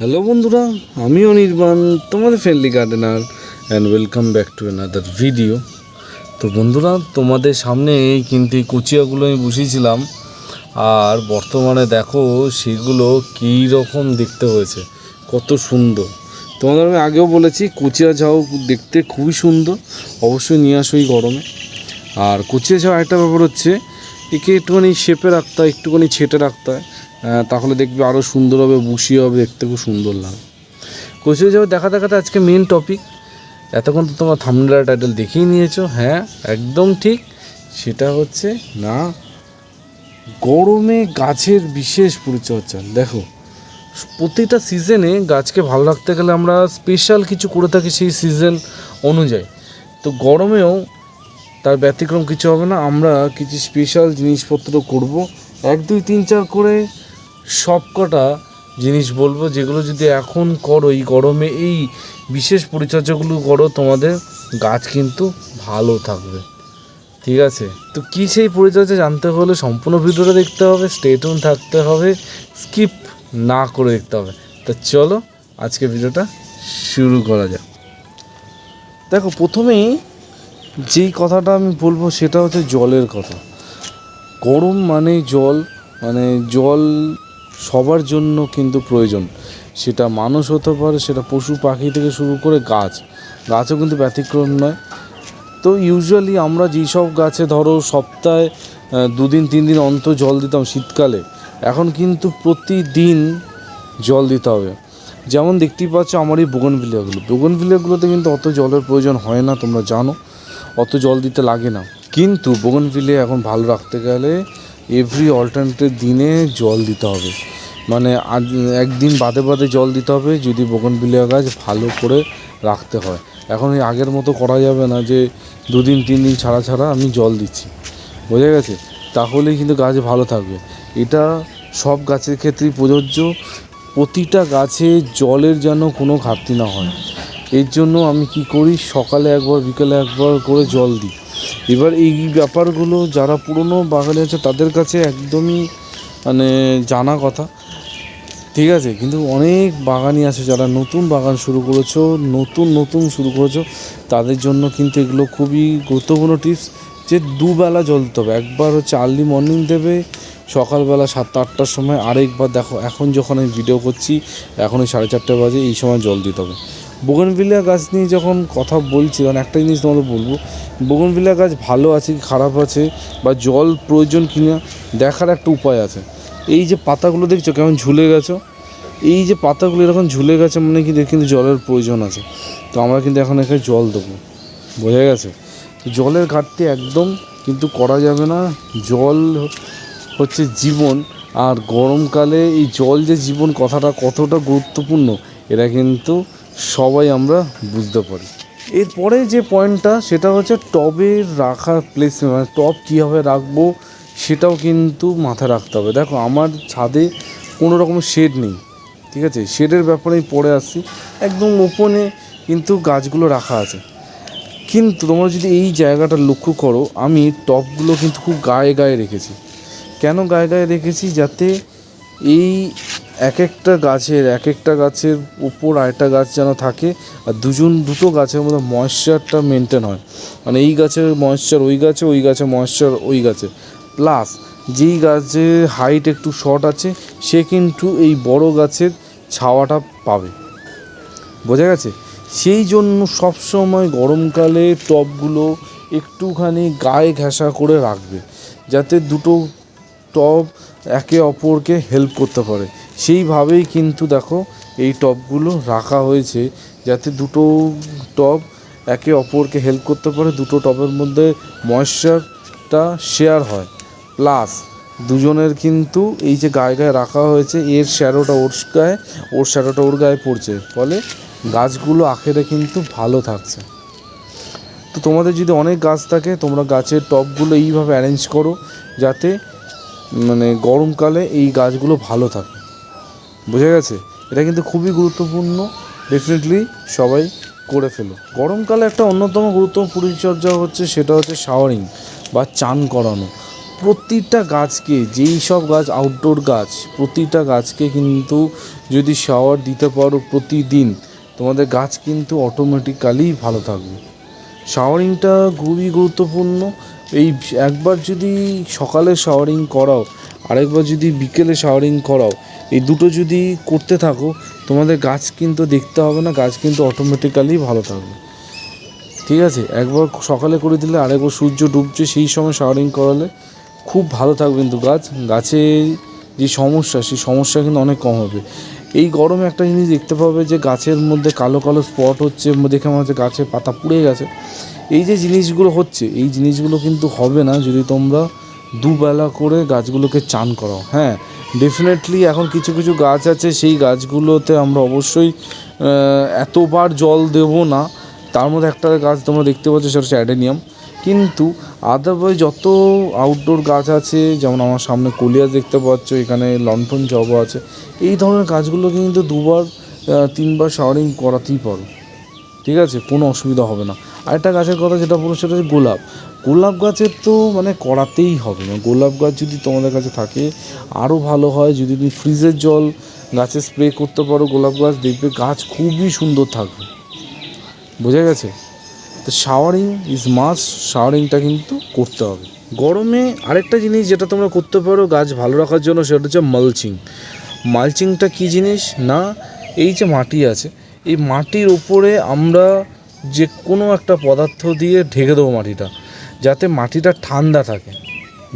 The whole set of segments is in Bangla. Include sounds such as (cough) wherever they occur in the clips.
হ্যালো বন্ধুরা, আমি অনির্বাণ, তোমাদের friendly gardener and welcome back to another video তো বন্ধুরা, তোমাদের সামনে কিন্তু এই কুচিয়াগুলো আমি বসিয়েছিলাম, আর বর্তমানে দেখো সেগুলো কী রকম দেখতে হয়েছে, কত সুন্দর। তোমাদের আমি আগেও বলেছি, কুচিয়া ঝাউ দেখতে খুবই সুন্দর, অবশ্যই নিয়ে আসো এই গরমে। আর কুচিয়া ঝাউ একটা ব্যাপার হচ্ছে, একে একটুখানি শেপে রাখতে হয়, একটুখানি ছেটে রাখতে হয়। তাহলে দেখবে আরও সুন্দর হবে, বুশি হবে, দেখতে খুব সুন্দর লাগে। কুচিয়া ঝাউ দেখা দেখাতে আজকে মেন টপিক এতক্ষণ তো তোমার থামলা টাইটেল দেখেই নিয়েছো হ্যাঁ একদম ঠিক। সেটা হচ্ছে, না, গরমে গাছের বিশেষ পরিচর্যা। দেখো, প্রতিটা সিজনে গাছকে ভালো রাখতে গেলে আমরা স্পেশাল কিছু করে থাকি সেই সিজন অনুযায়ী। তো গরমেও তার ব্যতিক্রম কিছু হবে না, আমরা কিছু স্পেশাল জিনিসপত্র করব। এক, দুই, তিন, চার করে সব কটা জিনিস বলব, যেগুলো যদি এখন করো, এই গরমে এই বিশেষ পরিচর্যাগুলো করো, তোমাদের গাছ কিন্তু ভালো থাকবে। ঠিক আছে? তো কী সেই পরিচর্যা জানতে হলে সম্পূর্ণ ভিডিওটা দেখতে হবে স্টেটুন থাকতে হবে স্কিপ না করে দেখতে হবে। তো চলো, আজকে ভিডিওটা শুরু করা যাক। দেখো, প্রথমেই যেই কথাটা আমি বলব সেটা হচ্ছে জলের কথা। গরম মানে জল মানে জল সবার জন্য কিন্তু প্রয়োজন। সেটা মানুষ হতে পারে, সেটা পশু পাখি থেকে শুরু করে গাছ। গাছও কিন্তু ব্যতিক্রম নয়। তো ইউজুয়ালি আমরা যেসব গাছে ধরো সপ্তাহে দুদিন, তিন দিন অন্তর জল দিতাম শীতকালে, এখন কিন্তু প্রতিদিন জল দিতে হবে। যেমন দেখতেই পাচ্ছ আমার এই বোগনভিলিয়াগুলো। বোগনভিলিয়াগুলোতে কিন্তু অত জলের প্রয়োজন হয় না, তোমরা জানো। অত জল দিতে লাগে না। কিন্তু বোগনভিলিয়া এখন ভালো রাখতে গেলে এভরি অল্টারনেটিভ দিনে জল দিতে হবে। মানে একদিন বাদে বাদে জল দিতে হবে, যদি বোগনভিলিয়া গাছ ভালো করে রাখতে হয়। এখন এই আগের মতো করা যাবে না যে দুদিন তিন দিন ছাড়া ছাড়া আমি জল দিচ্ছি। বোঝা গেছে? তাহলেই কিন্তু গাছ ভালো থাকবে। এটা সব গাছের ক্ষেত্রেই প্রযোজ্য। প্রতিটা গাছে জলের যেন কোনো ঘাটতি না হয়। এর জন্য আমি কি করি? সকালে একবার, বিকেলে একবার করে জল দিই। এবার এই ব্যাপারগুলো যারা পুরনো বাগানে আছে, তাদের কাছে একদমই মানে জানা কথা। ঠিক আছে? কিন্তু অনেক বাগানই আছে যারা নতুন বাগান শুরু করেছ, নতুন নতুন শুরু করেছ, তাদের জন্য কিন্তু এগুলো খুবই গুরুত্বপূর্ণ টিপস। যে দুবেলা জল দিতে হবে। একবার হচ্ছে আর্লি মর্নিং দেবে, সকালবেলা সাতটা, আটটার সময় আরেকবার দেখো। এখন যখন আমি ভিডিও করছি এখন ওই সাড়ে চারটে বাজে, এই সময় জল দিতে হবে। বোগনভিলিয়া গাছ নিয়ে যখন কথা বলছি তখন একটা জিনিস তোমাদের বলব বোগনভিলিয়া গাছ ভালো আছে কি খারাপ আছে বা জল প্রয়োজন কিনা দেখার একটা উপায় আছে। এই যে পাতাগুলো দেখছ কেমন ঝুলে গেছো? এই যে পাতাগুলো এরকম ঝুলে গেছে মানে কিন্তু কিন্তু জলের প্রয়োজন আছে। তো আমরা কিন্তু এখন এখানে জল দেবো। বোঝা গেছে? জলের ঘাটতি একদম কিন্তু করা যাবে না। জল হচ্ছে জীবন, আর গরমকালে এই জল যে জীবন কথাটা কতটা গুরুত্বপূর্ণ, এরা কিন্তু সবাই আমরা বুঝতে পারি। এরপরে যে পয়েন্টটা, সেটা হচ্ছে টবের রাখার প্লেস মানে টব কীভাবে রাখব, সেটাও কিন্তু মাথায় রাখতে হবে। দেখো, আমার ছাদে কোনো রকম শেড নেই, ঠিক আছে? শেডের ব্যাপারে আমি পরে আসছি। একদম ওপনে কিন্তু গাছগুলো রাখা আছে। কিন্তু তোমরা যদি এই জায়গাটা লক্ষ্য করো, আমি টপগুলো কিন্তু খুব গায়ে গায়ে রেখেছি। কেন গায়ে গায়ে রেখেছি? যাতে এই এক একটা গাছের এক একটা গাছের উপর আরেকটা গাছ যেন থাকে, আর দুজন, দুটো গাছের মধ্যে ময়েশ্চারটা মেনটেন হয়। মানে এই গাছের ময়েশ্চার ওই গাছে ওই গাছে ময়েশ্চার ওই গাছে। প্লাস যেই গাছের হাইট একটু শর্ট আছে, সে কিন্তু এই বড় গাছের ছাওয়াটা পাবে। বোঝা গেছে? সেই জন্য সবসময় গরমকালে টবগুলো একটুখানি গায়ে ঘেঁষা করে রাখবে, যাতে দুটো টব একে অপরকে হেল্প করতে পারে। সেইভাবেই কিন্তু দেখো এই টবগুলো রাখা হয়েছে যাতে দুটো টব একে অপরকে হেল্প করতে পারে, দুটো টবের মধ্যে ময়েশ্চারটা শেয়ার হয়। প্লাস দুজনের কিন্তু এই যে গায়ে গায়ে রাখা হয়েছে, এর শ্যাডোটা ওর গায়ে, ওর শ্যাডোটা ওর গায়ে পড়ছে। ফলে গাছগুলো আখেরে কিন্তু ভালো থাকছে। তো তোমাদের যদি অনেক গাছ থাকে, তোমরা গাছের টবগুলো এইভাবে অ্যারেঞ্জ করো যাতে মানে গরমকালে এই গাছগুলো ভালো থাকে। বোঝা গেছে? এটা কিন্তু খুবই গুরুত্বপূর্ণ। ডেফিনেটলি সবাই করে ফেলো। গরমকালে একটা অন্যতম গুরুত্বপূর্ণ পরিচর্যা হচ্ছে সেটা হচ্ছে শাওয়ারিং বা চান করানো। প্রতিটা গাছকে, যেই সব গাছ আউটডোর গাছ, প্রতিটা গাছকে কিন্তু যদি শাওয়ার দিতে পারো প্রতিদিন, তোমাদের গাছ কিন্তু অটোমেটিক্যালি ভালো থাকবে। শাওয়ারিংটা খুবই গুরুত্বপূর্ণ। এই একবার যদি সকালে শাওয়ারিং করাও, আরেকবার যদি বিকেলে শাওয়ারিং করাও এই দুটো যদি করতে থাকো, তোমাদের গাছ কিন্তু দেখতে হবে না, গাছ কিন্তু অটোমেটিক্যালি ভালো থাকবে। ঠিক আছে? একবার সকালে করে দিলে, আরেকবার সূর্য ডুবছে, সেই সময় শাওয়ারিং করালে খুব ভালো থাকবে কিন্তু গাছ। গাছে যে সমস্যা, সেই সমস্যা কিন্তু অনেক কম হবে। এই গরমে একটা জিনিস দেখতে পাবে যে, গাছের মধ্যে কালো কালো স্পট হচ্ছে, দেখে মনে হচ্ছে গাছের পাতা পুড়ে গেছে। এই যে জিনিসগুলো হচ্ছে, এই জিনিসগুলো কিন্তু হবে না যদি তোমরা দুবেলা করে গাছগুলোকে চান করাও। হ্যাঁ ডেফিনেটলি এখন কিছু কিছু গাছ আছে, সেই গাছগুলোতে আমরা অবশ্যই এতবার জল দেব না। তার মধ্যে একটা গাছ তোমরা দেখতে পাচ্ছ, সেটা হচ্ছে অ্যাডেনিয়াম। কিন্তু আদারওয়াইজ যত আউটডোর গাছ আছে, যেমন আমার সামনে কলিয়া দেখতে পাচ্ছ, এখানে লন্ঠন জবা আছে, এই ধরনের গাছগুলো কিন্তু দুবার তিনবার শাওয়ারিং করাতেই পারো। ঠিক আছে? কোনো অসুবিধা হবে না। আরেকটা গাছের কথা যেটা বলব, সেটা হচ্ছে গোলাপ। গোলাপ গাছের তো মানে করাতেই হবে না। গোলাপ গাছ যদি তোমাদের কাছে থাকে আরও ভালো হয় যদি তুমি ফ্রিজের জল গাছে স্প্রে করতে পারো, গোলাপ গাছ দেখবে গাছ খুবই সুন্দর থাকবে। বোঝা গেছে? তো শাওয়ারিং ইজ মাস শাওয়ারিংটা কিন্তু করতে হবে। গরমে আরেকটা জিনিস যেটা তোমরা করতে পারো গাছ ভালো রাখার জন্য, সেটা হচ্ছে মালচিং মালচিংটা কী জিনিস? না, এই যে মাটি আছে, এই মাটির ওপরে আমরা যে কোনো একটা পদার্থ দিয়ে ঢেকে দেবো মাটিটা। যাতে মাটিটা ঠান্ডা থাকে।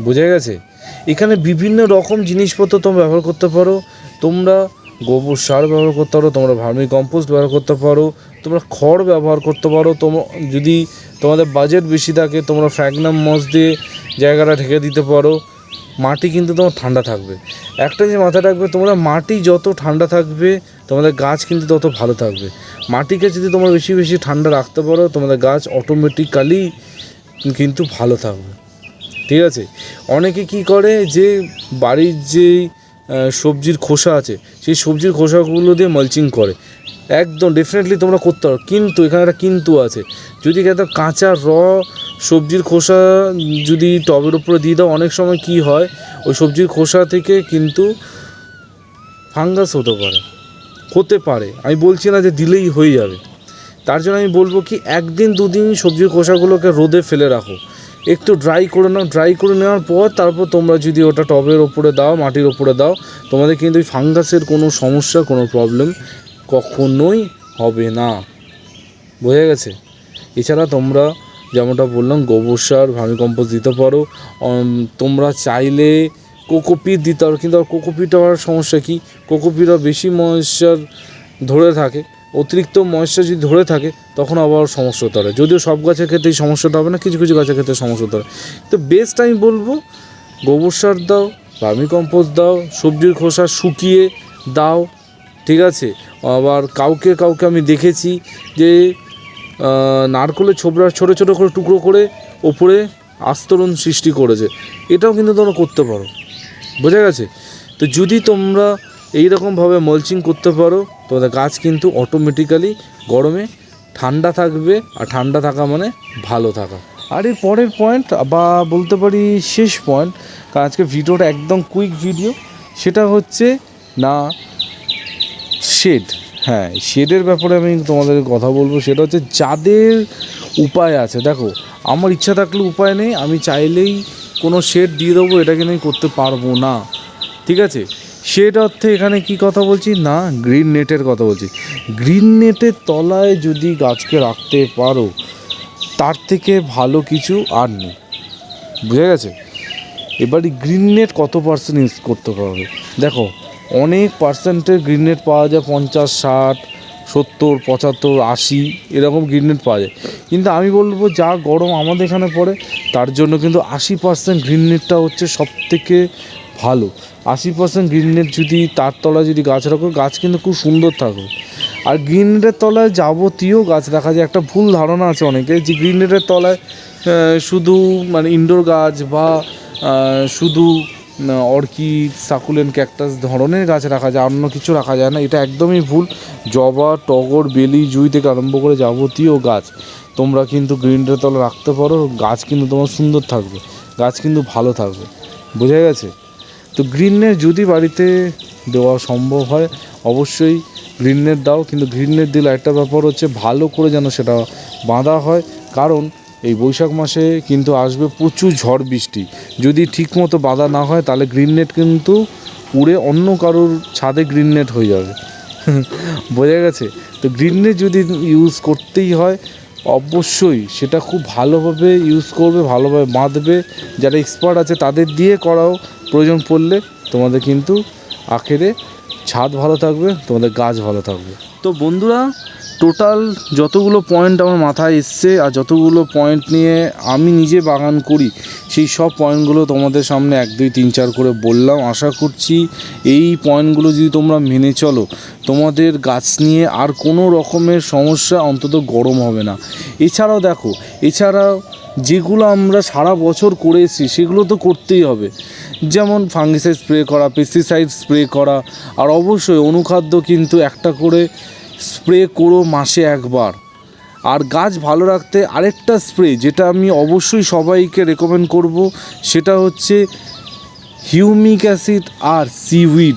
বোঝা গেছে? এখানে বিভিন্ন রকম জিনিসপত্র তোমরা ব্যবহার করতে পারো। তোমরা গোবর সার ব্যবহার করতে পারো, তোমরা ভার্মি কম্পোস্ট ব্যবহার করতে পারো, তোমরা খড় ব্যবহার করতে পারো। তোমরা যদি তোমাদের বাজেট বেশি থাকে, তোমরা ফ্র্যাগনাম মস দিয়ে জায়গাটা ঢেকে দিতে পারো। মাটি কিন্তু তোমার ঠান্ডা থাকবে। একটা যে মাথায় রাখবে, তোমরা মাটি যত ঠান্ডা থাকবে, তোমাদের গাছ কিন্তু তত ভালো থাকবে। মাটিকে যদি তোমরা বেশি বেশি ঠান্ডা রাখতে পারো, তোমাদের গাছ অটোমেটিক্যালি কিন্তু ভালো থাকবে। ঠিক আছে? অনেকে কি করে যে বাড়ির যে সবজির খোসা আছে, সেই সবজির খোসাগুলো দিয়ে মালচিং করে। একদম ডেফিনেটলি তোমরা করতে পারো। কিন্তু এখানে একটা কিন্তু আছে। যদি একদম কাঁচা র সবজির খোসা যদি টবের উপরে দিয়ে দাও, অনেক সময় কি হয়, ওই সবজির খোসা থেকে কিন্তু ফাঙ্গাস হতে পারে। হতে পারে। আমি বলছি না যে দিলেই হয়ে যাবে। তার জন্য আমি বলব কি, একদিন দুদিন সবজির খোসাগুলোকে রোদে ফেলে রাখো। একটু ড্রাই করে নাও ড্রাই করে নেওয়ার পর তারপর তোমরা যদি ওটা টবের ওপরে দাও, মাটির ওপরে দাও, তোমাদের কিন্তু ওই ফাঙ্গাসের কোনো সমস্যা, কোনো প্রবলেম কখনোই হবে না। বোঝা গেছে? এছাড়া তোমরা যেমনটা বললাম, গোবর সার, ভার্মিকম্পোস্ট দিতে পারো। তোমরা চাইলে কোকোপিট দিতে পারো, কিন্তু কোকোপিট হওয়ার সমস্যা কী? কোকোপিটও বেশি ময়েশ্চার ধরে থাকে। অতিরিক্ত ময়েশ্চার যদি ধরে থাকে, তখন আবার সমস্যা হতে যদিও সব গাছের ক্ষেত্রে এই সমস্যাটা হবে না, কিছু কিছু গাছের ক্ষেত্রে সমস্যা হতে পারে। তো বেস্ট আমি বলব, গোবর সার দাও ভার্মিকম্পোস্ট দাও, সবজির খোসা শুকিয়ে দাও, ঠিক আছে? আবার কাউকে কাউকে আমি দেখেছি যে নারকলের ছোবড়া, ছোটো ছোটো করে টুকরো করে ওপরে আস্তরণ সৃষ্টি করেছে। এটাও কিন্তু তোমরা করতে পারো। বোঝা গেছে? তো যদি তোমরা এই রকমভাবে মালচিং করতে পারো তোমাদের গাছ কিন্তু অটোমেটিক্যালি গরমে ঠান্ডা থাকবে, আর ঠান্ডা থাকা মানে ভালো থাকা। আর এর পরের পয়েন্ট বা বলতে পারি শেষ পয়েন্ট কারণ আজকে ভিডিওটা একদম কুইক ভিডিও সেটা হচ্ছে না শেড হ্যাঁ শেডের ব্যাপারে আমি তোমাদের কথা বলব, সেটা হচ্ছে যাদের উপায় আছে। দেখো, আমার ইচ্ছা থাকলে উপায় নেই, আমি চাইলেই কোনো শেড দিয়ে দেবো এটা কিন্তু আমি করতে পারব না। ঠিক আছে? শেড অর্থে এখানে কি কথা বলছি? না গ্রিন নেটের কথা বলছি। গ্রিন নেটের তলায় যদি গাছকে রাখতে পারো, তার থেকে ভালো কিছু আর নেই। বুঝে গেছে? এবার গ্রিন নেট কত পার্সেন্ট ইউজ করতে পারবে দেখো, অনেক পার্সেন্টের গ্রিন নেট পাওয়া যায় পঞ্চাশ, ষাট, সত্তর, পঁচাত্তর, আশি, এরকম গ্রিন নেট পাওয়া যায়। কিন্তু আমি বলব, যা গরম আমাদের এখানে পড়ে, তার জন্য কিন্তু আশি পার্সেন্ট গ্রিন নেটটা হচ্ছে সব থেকে ভালো। আশি পার্সেন্ট গ্রিন নেট যদি তার তলায় যদি গাছ রাখো, গাছ কিন্তু খুব সুন্দর থাকবে আর গ্রিন নেটের তলায় যাবতীয় গাছ রাখা যায়। একটা ভুল ধারণা আছে অনেকে যে গ্রিন নেটের তলায় শুধু মানে ইনডোর গাছ বা শুধু অর্কিড সাকুলেন ক্যাকটাস ধরনের গাছ রাখা যায়, অন্য কিছু রাখা যায় না। এটা একদমই ভুল। জবা, টগর, বেলি, জুই থেকে আরম্ভ করে যাবতীয় গাছ তোমরা কিন্তু গ্রিন নেটের তলায় রাখতে পারো। গাছ কিন্তু তোমার সুন্দর থাকবে। গাছ কিন্তু ভালো থাকবে। বোঝা গেছে? তো গ্রিন নেট যদি বাড়িতে দেওয়া সম্ভব হয়, অবশ্যই গ্রিন নেট দাও, কিন্তু গ্রিন নেট দিলে একটা ব্যাপার হচ্ছে ভালো করে যেন সেটা বাঁধা হয়। কারণ এই বৈশাখ মাসে কিন্তু আসবে প্রচুর ঝড় বৃষ্টি। যদি ঠিকমতো বাঁধা না হয়, তাহলে গ্রিন নেট কিন্তু উড়ে অন্য কারোর ছাদে গ্রিন নেট হয়ে যাবে। (laughs) বোঝা গেছে? তো গ্রিন নেট যদি ইউজ করতেই হয় অবশ্যই সেটা খুব ভালোভাবে ইউজ করবে, ভালোভাবে বাঁধবে। যারা এক্সপার্ট আছে তাদের দিয়ে করাও প্রয়োজন পড়লে তোমাদের কিন্তু আখেরে ছাদ ভালো থাকবে, তোমাদের গাছ ভালো থাকবে। তো বন্ধুরা টোটাল যতগুলো পয়েন্ট আমার মাথায় এসছে আর যতগুলো পয়েন্ট নিয়ে আমি নিজে বাগান করি, সেই সব পয়েন্টগুলো তোমাদের সামনে এক, দুই, তিন, চার করে বললাম। আশা করছি এই পয়েন্টগুলো যদি তোমরা মেনে চলো, তোমাদের গাছ নিয়ে আর কোনো রকমের সমস্যা অন্তত গরম হবে না। এছাড়াও দেখো, এছাড়াও যেগুলো আমরা সারা বছর করে এসেছি, সেগুলো তো করতেই হবে। যেমন ফাঙ্গিসাইড স্প্রে করা পেস্টিসাইড স্প্রে করা, আর অবশ্যই অনুখাদ্য কিন্তু একটা করে স্প্রে করো মাসে একবার। আর গাছ ভালো রাখতে আরেকটা স্প্রে, যেটা আমি অবশ্যই সবাইকে রেকমেন্ড করব, সেটা হচ্ছে হিউমিক অ্যাসিড আর সিউইড।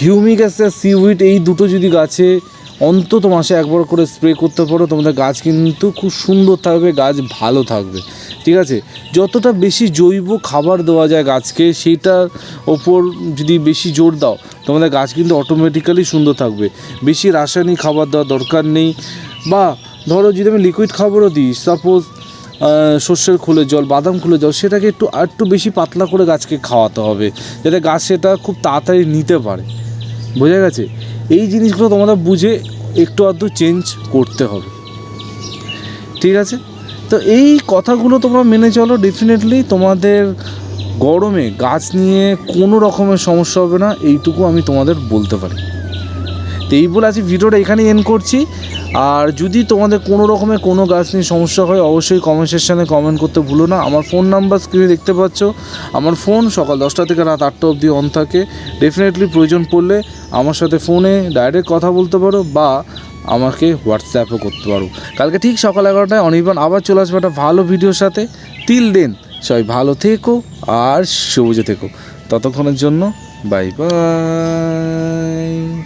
হিউমিক অ্যাসিড আর সিউইড এই দুটো যদি গাছে অন্তত মাসে একবার করে স্প্রে করতে পারো, তোমাদের গাছ কিন্তু খুব সুন্দর থাকবে, গাছ ভালো থাকবে। ঠিক আছে? যতটা বেশি জৈব খাবার দেওয়া যায় গাছকে, সেইটার ওপর যদি বেশি জোর দাও, তোমাদের গাছ কিন্তু অটোমেটিক্যালি সুন্দর থাকবে। বেশি রাসায়নিক খাবার দেওয়ার দরকার নেই। বা ধরো যদি আমি লিকুইড খাবারও দিই সাপোজ শস্যের খুলে জল, বাদাম খুলে জল, সেটাকে একটু, আর একটু বেশি পাতলা করে গাছকে খাওয়াতে হবে, যাতে গাছ সেটা খুব তাড়াতাড়ি নিতে পারে। বোঝা গেছে? এই জিনিসগুলো তোমাদের বুঝে একটু আধটু চেঞ্জ করতে হবে। ঠিক আছে? তো এই কথাগুলো তোমরা মেনে চলো ডেফিনেটলি তোমাদের গরমে গাছ নিয়ে কোনো রকমের সমস্যা হবে না, এইটুকু আমি তোমাদের বলতে পারি। তো এই বলে আজকে ভিডিওটা এখানেই এন্ড করছি। আর যদি তোমাদের কোনো রকমের কোনো গাছ নিয়ে সমস্যা হয়, অবশ্যই কমেন্ট সেকশানে কমেন্ট করতে ভুলো না। আমার ফোন নাম্বার স্ক্রিনে দেখতে পাচ্ছ। আমার ফোন সকাল দশটা থেকে রাত আটটা অবধি অন থাকে। ডেফিনেটলি প্রয়োজন পড়লে আমার সাথে ফোনে ডাইরেক্ট কথা বলতে পারো বা আমাকে হোয়াটসঅ্যাপও করতে পারো। কালকে ঠিক সকাল এগারোটায় অনির্বাণ আবার চলে আসবে একটা ভালো ভিডিওর সাথে। তিল দেন সবাই ভালো থেকো আর সবুজে থেকো। ততক্ষণের জন্য বাই বাই